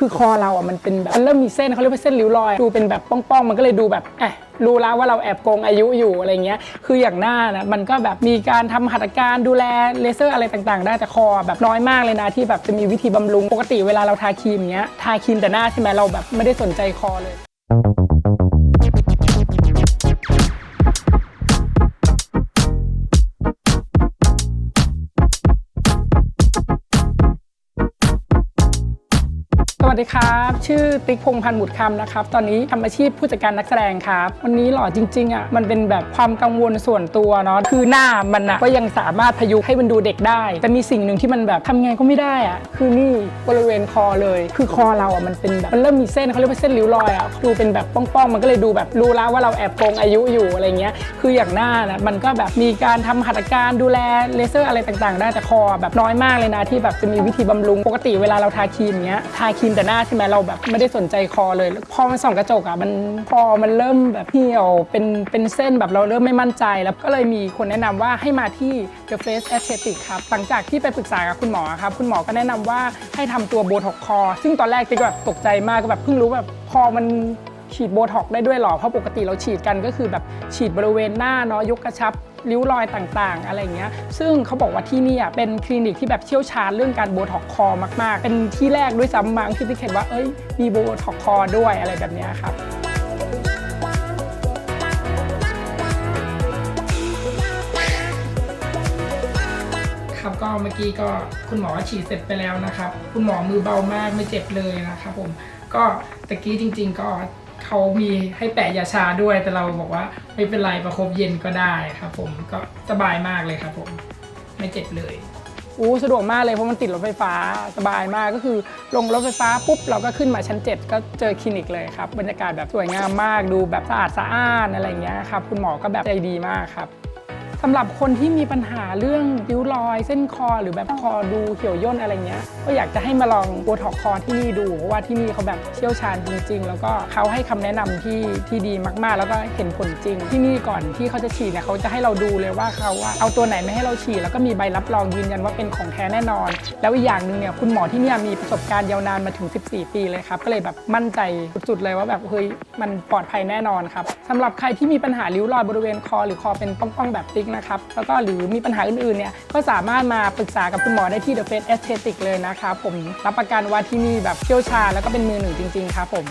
คือคอเราอะมันเป็นแบบมันเริ่มมีเส้นเขาเรียกว่าเส้นริ้วรอย ดูเป็นแบบป้องๆ มันก็เลยดูแบบแอะรู้แล้วว่าเราแอบโกงอายุอยู่อะไรเงี้ย คืออย่างหน้านะมันก็แบบมีการทำหัตถการดูแลเลเซอร์อะไรต่างๆ ได้แต่คอแบบน้อยมากเลยนะที่แบบจะมีวิธีบำรุงปกติเวลาเราทาครีมเงี้ยทาครีมแต่หน้าใช่ไหมเราแบบไม่ได้สนใจคอเลย วัสดีครับ ชื่อติ๊กพงพันธ์บุตรคำนะครับ ตอนนี้ทำอาชีพผู้จัดการนักแสดงครับ วันนี้หล่อจริงๆอะมันเป็นแบบความกังวลส่วนตัวเนาะคือหน้ามันอะก็ยังสามารถพยุกให้มันดูเด็กได้ แต่มีสิ่งหนึ่งที่มันแบบทำไงก็ไม่ได้อะคือนี่บริเวณคอเลย คือคอเราอะมันเป็นแบบมันเริ่มมีเส้นเขาเรียกว่าเส้นริ้วรอยอะดูเป็นแบบป้องๆมันก็เลยดูแบบรู้แล้วว่าเราแอบโกงอายุอยู่อะไรเงี้ยคืออย่างหน้านะมันก็แบบมีการทำหัตถการดูแลเลเซอร์อะไรต่างๆ ได้แต่คอแบบน้อยมากเลยนะที่แบบจะมีวิธีบำรุงปกติเวลาเราทาครีมเงี้ยทาครีมแต่หน้าใช่ไหมเราแบบไม่ได้สนใจคอเลยพอมันส่องกระจกอะมันคอมันเริ่มแบบเหี่ยวเป็นเป็นเส้นแบบเราเริ่มไม่มั่นใจ แล้วก็เลยมีคนแนะนำว่าให้มาที่ The Face Aesthetic ครับหลังจากที่ไปปรึกษากับคุณหมอครับคุณหมอก็แนะนำว่าให้ทำตัวโบท็อกคอ ซึ่งตอนแรกติ๊กแบบตกใจมากก็แบบเพิ่งรู้แบบคอมันฉีดโบท็อกได้ด้วยหรอเพราะปกติเราฉีดกันก็คือแบบฉีดบริเวณหน้าเนาะยกกระชับ ริ้วรอยต่างๆ อะไรเงี้ย ซึ่งเขาบอกว่าที่นี่อะเป็นคลินิกที่แบบเชี่ยวชาญเรื่องการโบท็อกคอมาก ๆ เป็นที่แรกด้วยซ้ำมั้งที่พี่เห็นว่าเอ้ยมีโบท็อกคอด้วยอะไรแบบเนี้ยครับครับก็เมื่อกี้ก็คุณหมอฉีดเสร็จไปแล้วนะครับ คุณหมอมือเบามากไม่เจ็บเลยนะครับผมก็ตะกี้จริง ๆ ก็ เขามีให้แปะยาชาด้วย แต่เราบอกว่าไม่เป็นไรประคบเย็นก็ได้ครับผมก็สบายมากเลยครับผมไม่เจ็บเลยอู้สะดวกมากเลยเพราะมันติดรถไฟฟ้าสบายมากก็คือลงรถไฟฟ้าปุ๊บเราก็ขึ้นมาชั้น 7 ก็เจอคลินิกเลยครับ บรรยากาศแบบสวยงามมากดูแบบสะอาดสะอ้านอะไรเงี้ยครับคุณหมอก็แบบใจดีมากครับำหรับคนที่มีปัญหาเรื่องริ้วรอย เส้นคอ หรือแบบคอดูเหี่ยวย่นอะไรเงี้ย ก็อยากจะให้มาลองโบท็อกคอที่นี่ดูเพราะว่าที่นี่เขาแบบเชี่ยวชาญจริง ๆ แล้วก็เขาให้คำแนะนำที่ที่ดีมากๆ แล้วก็เห็นผลจริง ที่นี่ก่อนที่เขาจะฉีดเนี่ยเขาจะให้เราดูเลยว่าเขาว่าเอาตัวไหนไม่ให้เราฉีดแล้วก็มีใบรับรองยืนยันว่าเป็นของแท้แน่นอน แล้วอีกอย่างหนึ่งเนี่ยคุณหมอที่เนี่ยมีประสบการณ์ยาวนานมาถึง 14 ปีเลยครับก็เลยแบบมั่นใจสุดๆเลยว่าแบบเฮ้ยมันปลอดภัยแน่นอนครับสำหรับใครที่มีปัญหาริ้วรอยบริเวณคอ หรือคอเป็นป้องๆแบบติ๊กนะครับ แล้วก็หรือมีปัญหาอื่นๆเนี่ยก็สามารถมาปรึกษากับคุณหมอได้ที่ The Face Aesthetic เลยนะครับผมรับประกันว่าที่นี่แบบเชี่ยวชาญแล้วก็เป็นมือหนึ่งจริง ๆ ครับผม